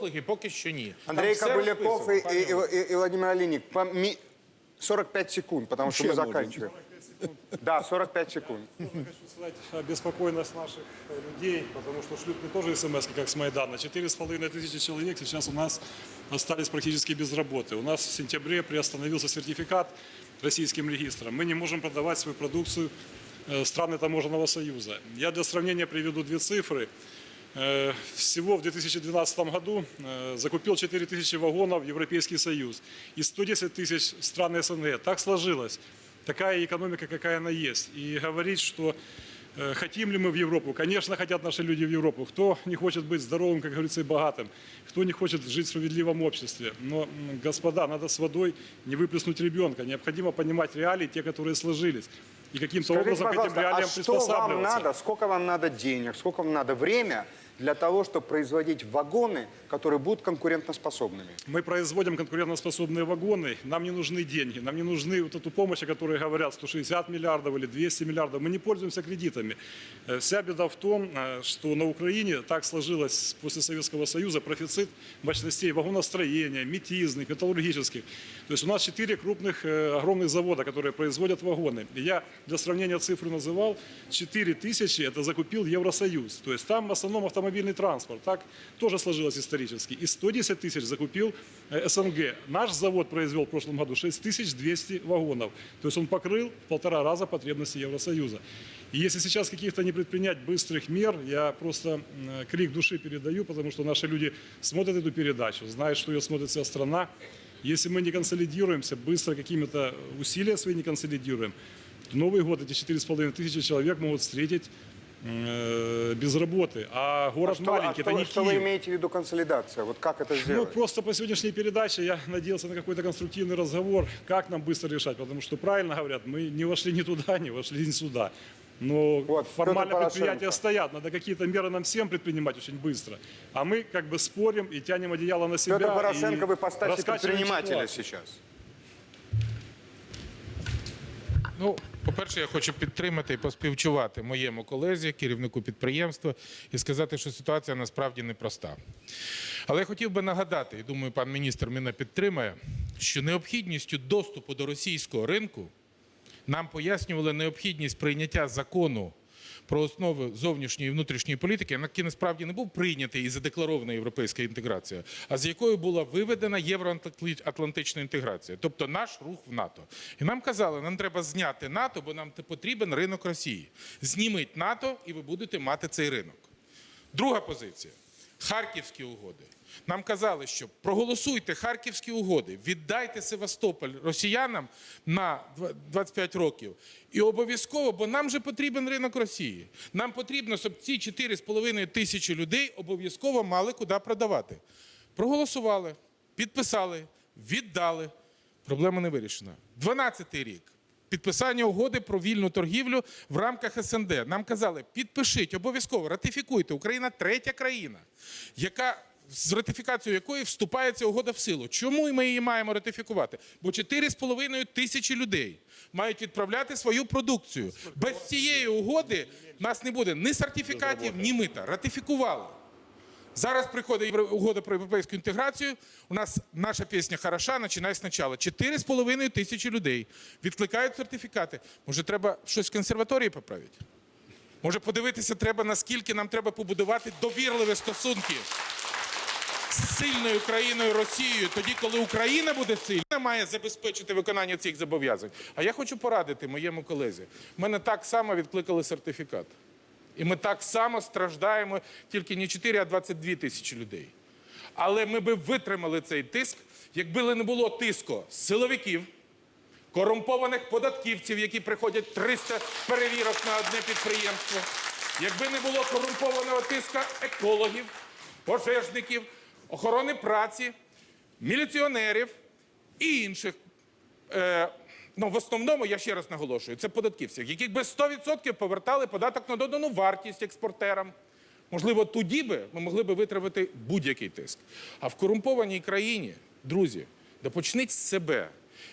послуги поки що ні. Там Андрей все Кобыляков и, розписано, и- и- и Владимир Олейник, по ми- 45 секунд, потому что мы заканчиваем. Да, 45 секунд. Хочу сказать обеспокоенность наших э, людей, потому что шлют не тоже смс, как с Майдана. Четыре с половиной тысячи человек сейчас у нас остались практически без работы. У нас в сентябре приостановился сертификат российским регистром. Мы не можем продавать свою продукцию э, страны таможенного союза. Я для сравнения приведу две цифры. Э, Всего в 2012 году э, закупил 4 тысячи вагонов Европейский Союз и 110 тысяч стран СНГ. Так сложилось. Такая экономика, какая она есть. И говорить, что э, хотим ли мы в Европу, конечно, хотят наши люди в Европу. Кто не хочет быть здоровым, как говорится, и богатым, кто не хочет жить в справедливом обществе. Но, м, господа, надо с водой не выплеснуть ребенка. Необходимо понимать реалии, те, которые сложились. И каким-то образом к этим а реалиям что вам надо, сколько вам надо денег, сколько вам надо время для того, чтобы производить вагоны, которые будут конкурентоспособными? Мы производим конкурентоспособные вагоны, нам не нужны деньги, нам не нужны вот эту помощь, о которой говорят, 160 миллиардов или 200 миллиардов. Мы не пользуемся кредитами. Э, Вся беда в том, э, что на Украине так сложилось после Советского Союза профицит мощностей вагоностроения, метизных, металлургических. То есть у нас четыре крупных э, огромных завода, которые производят вагоны. И я для сравнения цифры называл, 4 тысячи это закупил Евросоюз. То есть там в основном автомобильный транспорт. Так тоже сложилось исторически. И 110 тысяч закупил э, СНГ. Наш завод произвел в прошлом году 6200 вагонов. То есть он покрыл в полтора раза потребности Евросоюза. И если сейчас каких-то не предпринять быстрых мер, я просто м, крик души передаю, потому что наши люди смотрят эту передачу, знают, что ее смотрит вся страна. Если мы не консолидируемся, быстро какими-то усилия свои не консолидируем, то Новый год эти 4,5 тысячи человек могут встретить э, без работы. А город что, маленький, а что это вы- не что вы Киев. имеете в виду консолидация? Вот как это Ну, сделать? просто по сегодняшней передаче я надеялся на какой-то конструктивный разговор, как нам быстро решать, потому что правильно говорят, мы не вошли ни туда, не вошли ни сюда. Но Вот, формально предприятия стоят, надо какие-то меры нам всем предпринимать очень быстро. А мы как бы спорим и тянем одеяло на себя. Петр Порошенко в ипостаси раскачиваем предпринимателя ситуацию. сейчас. Ну, по-перше, я хочу підтримати і поспівчувати моєму колезі, керівнику підприємства, і сказати, що ситуація насправді непроста. Але я хотів би нагадати, і думаю, пан міністр мене підтримає, що необхідністю доступу до російського ринку нам пояснювали необхідність прийняття закону про основи зовнішньої і внутрішньої політики, який насправді не був прийнятий і задекларована європейська інтеграція, а з якою була виведена євроатлантична інтеграція, тобто наш рух в НАТО. І нам казали, нам треба зняти НАТО, бо нам потрібен ринок Росії. Зніміть НАТО, і ви будете мати цей ринок. Друга позиція Харківські угоди. Нам казали, що проголосуйте харківські угоди, віддайте Севастополь росіянам на 25 років. І обов'язково, бо нам же потрібен ринок Росії. Нам потрібно, щоб ці 4,5 тисячі людей обов'язково мали куди продавати. Проголосували, підписали, віддали. Проблема не вирішена. 12-й рік. Підписання угоди про вільну торгівлю в рамках СНД. Нам казали, підпишіть обов'язково, ратифікуйте. Україна третя країна, яка з ратифікацією якої вступає ця угода в силу. Чому ми її маємо ратифікувати? Бо 4,5 тисячі людей мають відправляти свою продукцію. Без цієї угоди нас не буде ні сертифікатів, ні мита. Ратифікували. Зараз приходить угода про європейську інтеграцію. У нас наша пісня хороша, починай спочатку. Чотири з половиною тисячі людей відкликають сертифікати. Може, треба щось в консерваторії поправити? Може, подивитися треба, наскільки нам треба побудувати довірливі стосунки з сильною країною Росією, тоді, коли Україна буде сильна, має забезпечити виконання цих зобов'язань. А я хочу порадити моєму колезі. Мене так само відкликали сертифікат. І ми так само страждаємо тільки не 4, а 22 тисячі людей. Але ми би витримали цей тиск, якби не було тиску силовиків, корумпованих податківців, які приходять 300 перевірок на одне підприємство, якби не було корумпованого тиска екологів, пожежників, охорони праці, міліціонерів і інших е, ну, в основному, я ще раз наголошую, це податківців, яких би 100% повертали податок на додану вартість експортерам. Можливо, тоді би ми могли би витравити будь-який тиск. А в корумпованій країні, друзі, да почніть з себе.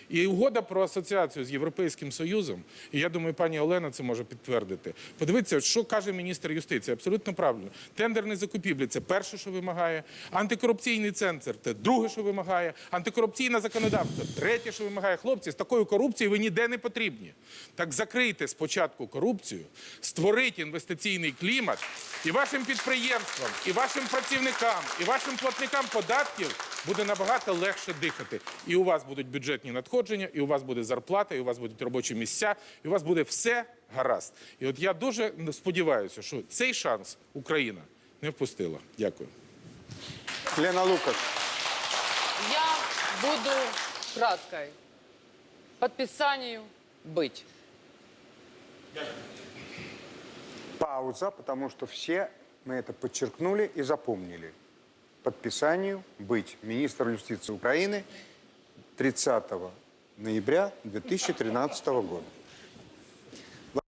І угода про асоціацію з Європейським Союзом, і я думаю, пані Олена це може підтвердити. Подивіться, що каже міністр юстиції. Абсолютно правильно. Тендерні закупівлі це перше, що вимагає. Антикорупційний центр це друге, що вимагає. Антикорупційне законодавство третє, що вимагає. Хлопці, з такою корупцією ви ніде не потрібні. Так закрийте спочатку корупцію, створіть інвестиційний клімат, і вашим підприємствам, і вашим працівникам, і вашим платникам податків буде набагато легше дихати. І у вас будуть бюджетні надходження, і у вас буде зарплата, і у вас будуть робочі місця, і у вас буде все гаразд. І от я дуже сподіваюся, що цей шанс Україна не впустила. Дякую. Лена Лукаш. Я буду краткой. Подписанию быть. Пауза, потому что все мы это подчеркнули и запомнили. Подписанию быть. Министр юстиции Украины 30 ноября 2013 года.